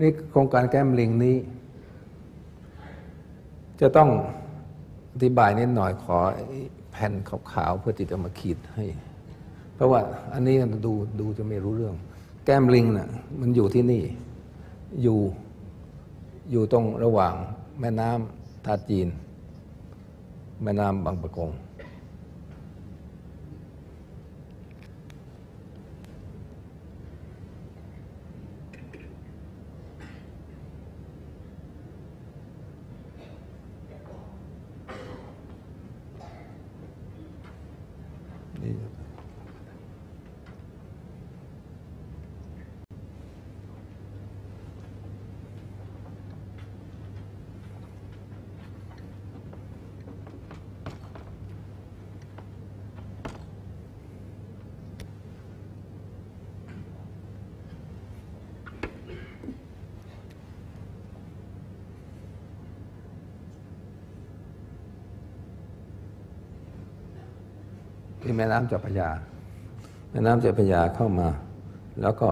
นี่โครงการแก้มลิงนี้ จะต้องอธิบายนิดหน่อยขอแผ่นขาวๆเพื่อที่จะมาขีดให้ เพราะว่าอันนี้ดูดูจะไม่รู้เรื่อง แก้มลิงน่ะมันอยู่ที่นี่อยู่อยู่ตรงระหว่างแม่น้ำท่าจีน แม่น้ำบางปะกง ที่แม่น้ำเจ้าพระยา แม่น้ำเจ้าพระยาเข้ามา แล้วก็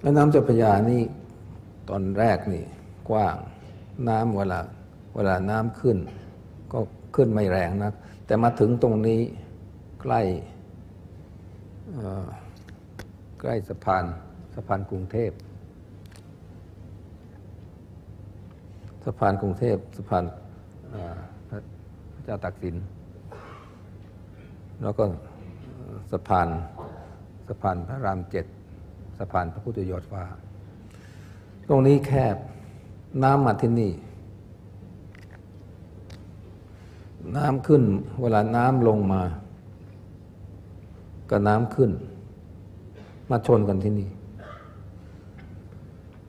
แม่น้ำเจ้าพระยานี่ตอนแรกนี่กว้าง น้ำเวลาเวลาน้ำขึ้น ก็ขึ้นไม่แรงนะแต่มาถึงตรงนี้ใกล้ใกล้สะพานสะพานกรุงเทพสะพานกรุงเทพสะพานพระเจ้าตากสิน แล้วก็สะพานสะพานพระรามเจ็ดสะพานพระพุทธยอดฟ้า ตรงนี้แคบ น้ำมาที่นี่ น้ำขึ้น เวลาน้ำลงมาก็น้ำขึ้น มาชนกันที่นี่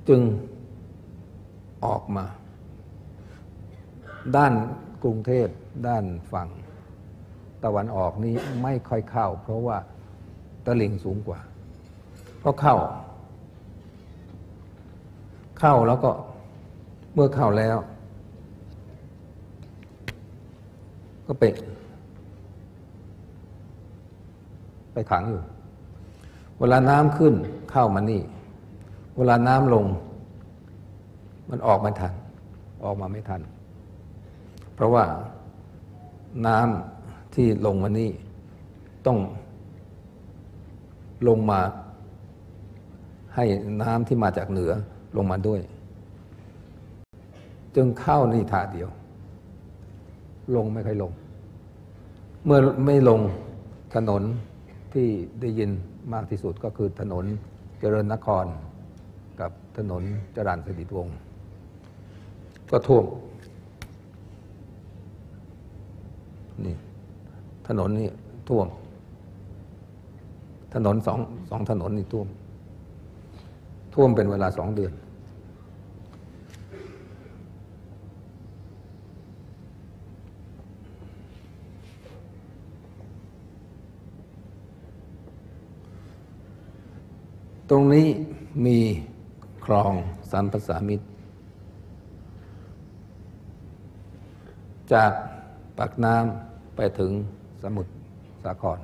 จึงออกมา ด้านกรุงเทพด้านฝั่งตะวันออกนี้ไม่ค่อยเข้า เพราะว่าตะลิ่งสูงกว่า ก็เข้า เข้าแล้วก็ เมื่อเข้าแล้ว ก็ไปไปขังอยู่ เวลาน้ำขึ้นเข้ามานี่ เวลาน้ำลง มันออกไม่ทัน ออกมาไม่ทัน เพราะว่าน้ำที่ลงมานี่ ต้องลงมาให้น้ำที่มาจากเหนือลงมาด้วย จึงเข้านี่ท่าเดียว ลงไม่ค่อยลง เมื่อไม่ลงถนนที่ได้ยินมากที่สุดก็คือถนนเจริญนคร กับถนนจรัญสนิทวงศ์ก็ท่วมนี่ถนนนี่ท่วม ถนนสองสองถนนนี่ท่วม ท่วมเป็นเวลาสองเดือน ตรงนี้มีคลองสัมปสามิตร จากปากน้ำไปถึงสมุทรสาคร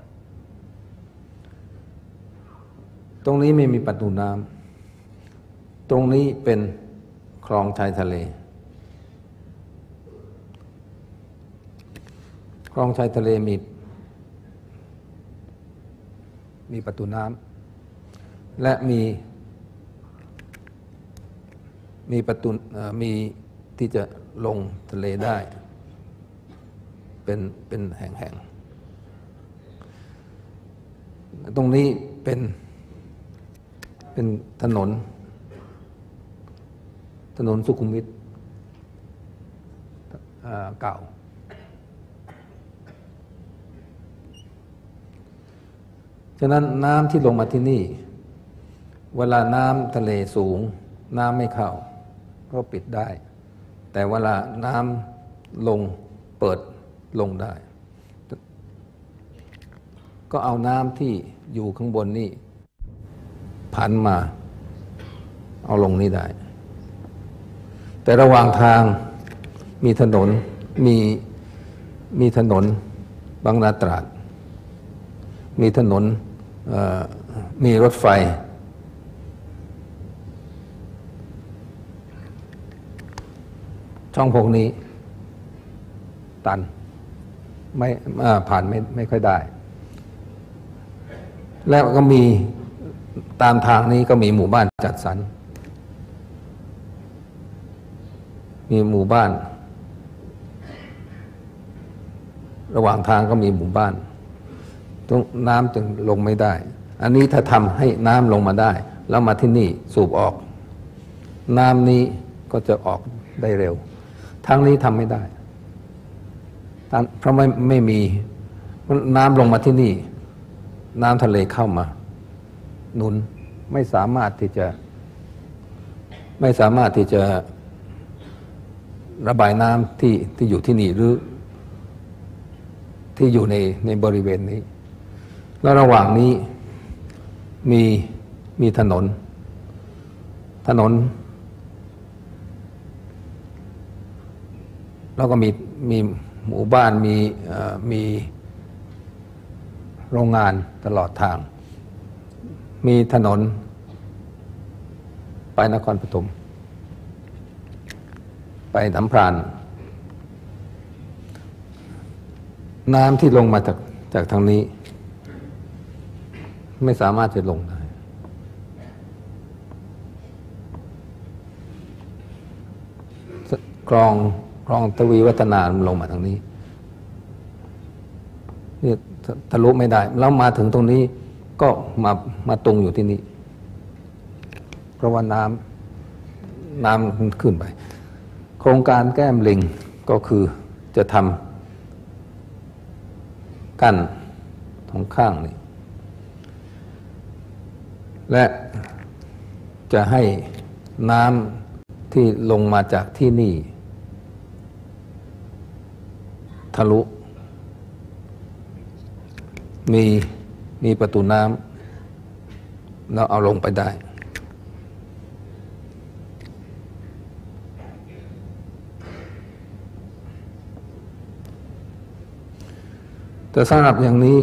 ตรงนี้ไม่มีประตูน้ำตรงนี้เป็นคลองชายทะเล คลองชายทะเลมี มีประตูน้ำ และมีมีประตูมีที่จะลงทะเลได้ เป็นเป็นแห่งๆ ตรงนี้เป็นเป็นถนน ถนนสุขุมวิทเอ่อเก่า ฉะนั้นน้ำที่ลงมาที่นี่ เวลาน้ำทะเลสูง น้ำไม่เข้า ก็ปิดได้ แต่เวลาน้ำลงเปิดลงได้ ก็เอาน้ำที่อยู่ข้างบนนี่พันมา เอาลงนี่ได้ แต่ระหว่างทางมีถนนมีมีถนนบางนาตราด มีถนนมีรถไฟ ช่องพวกนี้ ตัน ไม่ผ่านไม่ไม่ค่อยได้ แล้วก็มีตามทางนี้ก็มีหมู่บ้านจัดสรร มีหมู่บ้าน ระหว่างทางก็มีหมู่บ้านตรงน้ำจึงลงไม่ได้ อันนี้ถ้าทำให้น้ำลงมาได้ แล้วมาที่นี่สูบออก น้ำนี้ก็จะออกได้เร็ว ทางนี้ทำไม่ได้เพราะไม่ไม่มีน้ำลงมาที่นี่ น้ำทะเลเข้ามา หนุนไม่สามารถที่จะ ไม่สามารถที่จะระบายน้ำที่ที่อยู่ที่นี่หรือ ที่อยู่ในในบริเวณนี้ แล้วระหว่างนี้มีมีถนน ถนน แล้วก็มีมีหมู่บ้านมีมีโรงงานตลอดทาง มีถนน ไปนครปฐมไปน้ำพรานน้ำที่ลงมาจากจากทางนี้ ไม่สามารถจะลงได้ คลอง คลองทวีวัฒนาลงมาทางนี้นี่ทะทะลุไม่ได้ แล้วมาถึงตรงนี้ก็มามาตรงอยู่ที่นี่เพราะว่าน้ำน้ำขึ้นไป โครงการแก้มลิงก็คือจะทำกั้นทองข้างนี่และจะให้น้ำที่ลงมาจากที่นี่ ทะลุ มีมีประตูน้ำแล้วเอาลงไปได้ แต่สำหรับอย่างนี้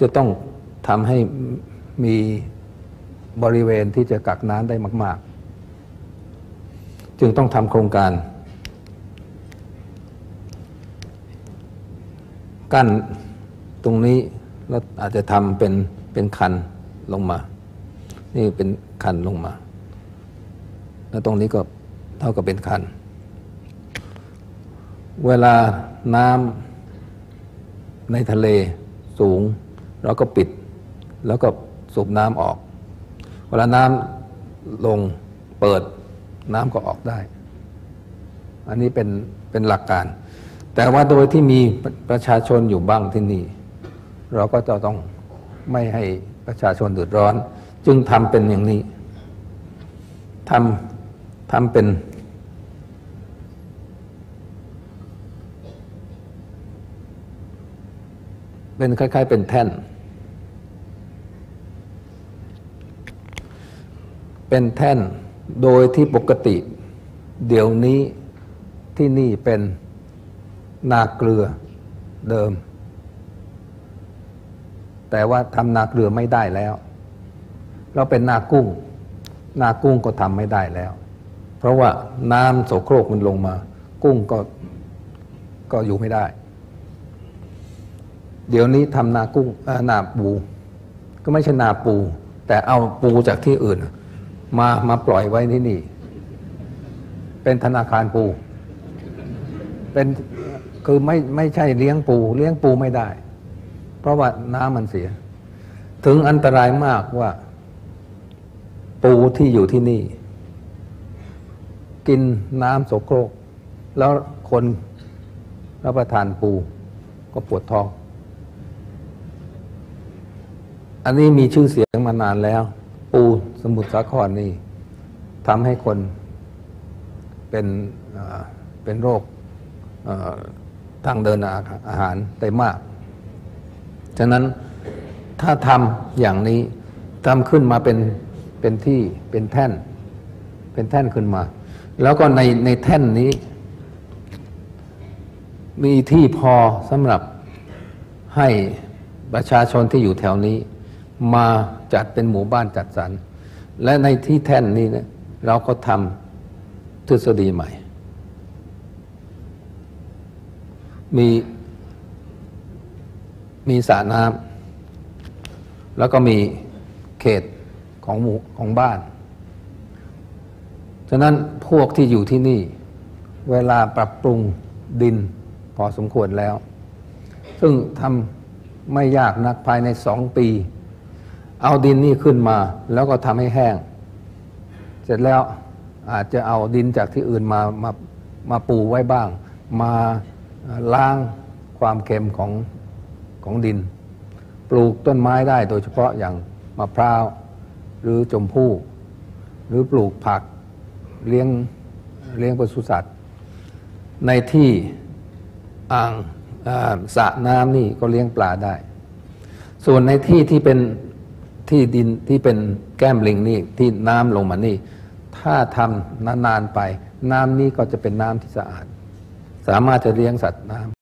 จะต้องทำให้มีบริเวณที่จะกักน้ำได้มาก ๆ จึงต้องทำโครงการ กั้นตรงนี้แล้วอาจจะทำเป็นเป็นคันลงมา นี่เป็นคันลงมา แล้วตรงนี้ก็เท่ากับเป็นคัน เวลาน้ำในทะเลสูง เราก็ปิด แล้วก็สูบน้ำออก เวลาน้ำลงเปิดน้ำก็ออกได้ อันนี้เป็นเป็นหลักการ แต่ว่าโดยที่มีประชาชนอยู่บ้างที่นี่ เราก็จะต้องไม่ให้ประชาชนเดือดร้อน จึงทำเป็นอย่างนี้ทำทำเป็นเป็นคล้าย ๆ เป็นแท่น เป็นแท่นโดยที่ปกติ เดี๋ยวนี้ที่นี่เป็น นาเกลือเดิม แต่ว่าทำนาเกลือไม่ได้แล้ว เราเป็นนากุ้ง นากุ้งก็ทำไม่ได้แล้ว เพราะว่าน้ำโสโครกมันลงมา กุ้งก็ก็อยู่ไม่ได้ เดี๋ยวนี้ทำนากุ้งเอ่อนาปู ก็ไม่ใช่นาปู แต่เอาปูจากที่อื่น มามาปล่อยไว้ที่นี่ เป็นธนาคารปูเป็น คือไม่ไม่ใช่เลี้ยงปู เลี้ยงปูไม่ได้ เพราะว่าน้ำมันเสีย ถึงอันตรายมากว่า ปูที่อยู่ที่นี่ กินน้ำโสโครก แล้วคนรับประทานปูก็ปวดท้อง อันนี้มีชื่อเสียงมานานแล้ว ปูสมุทรสาครนี่ทำให้คนเป็นเป็นโรค ทางเดินอาหารได้มาก ฉะนั้นถ้าทำอย่างนี้ทำขึ้นมาเป็นเป็นที่เป็นแท่น เป็นแท่นขึ้นมา แล้วก็ในในแท่นนี้ มีที่พอสำหรับให้ประชาชนที่อยู่แถวนี้ มาจัดเป็นหมู่บ้านจัดสรร และในที่แท่นนี้เนี่ยเราก็ทำทฤษฎีใหม่ มีมีสระน้ำแล้วก็มีเขตของหมู่ของบ้าน ฉะนั้นพวกที่อยู่ที่นี่ เวลาปรับปรุงดินพอสมควรแล้ว ซึ่งทำไม่ยากนักภายในสองปี เอาดินนี่ขึ้นมา แล้วก็ทำให้แห้ง เสร็จแล้วอาจจะเอาดินจากที่อื่นมามามาปูไว้บ้าง มา ล้างความเค็มของของดิน ปลูกต้นไม้ได้โดยเฉพาะอย่างมะพร้าว หรือจมพู่ หรือปลูกผักเลี้ยงเลี้ยงปศุสัตว์ ในที่อ่างสระน้ำนี่ก็เลี้ยงปลาได้ ส่วนในที่ที่เป็นที่ดินที่เป็นแก้มลิงนี่ที่น้ำลงมานี่ ถ้าทำนานๆไป น้ำนี้ก็จะเป็นน้ำที่สะอาด สามารถจะเลี้ยงสัตว์น้ำ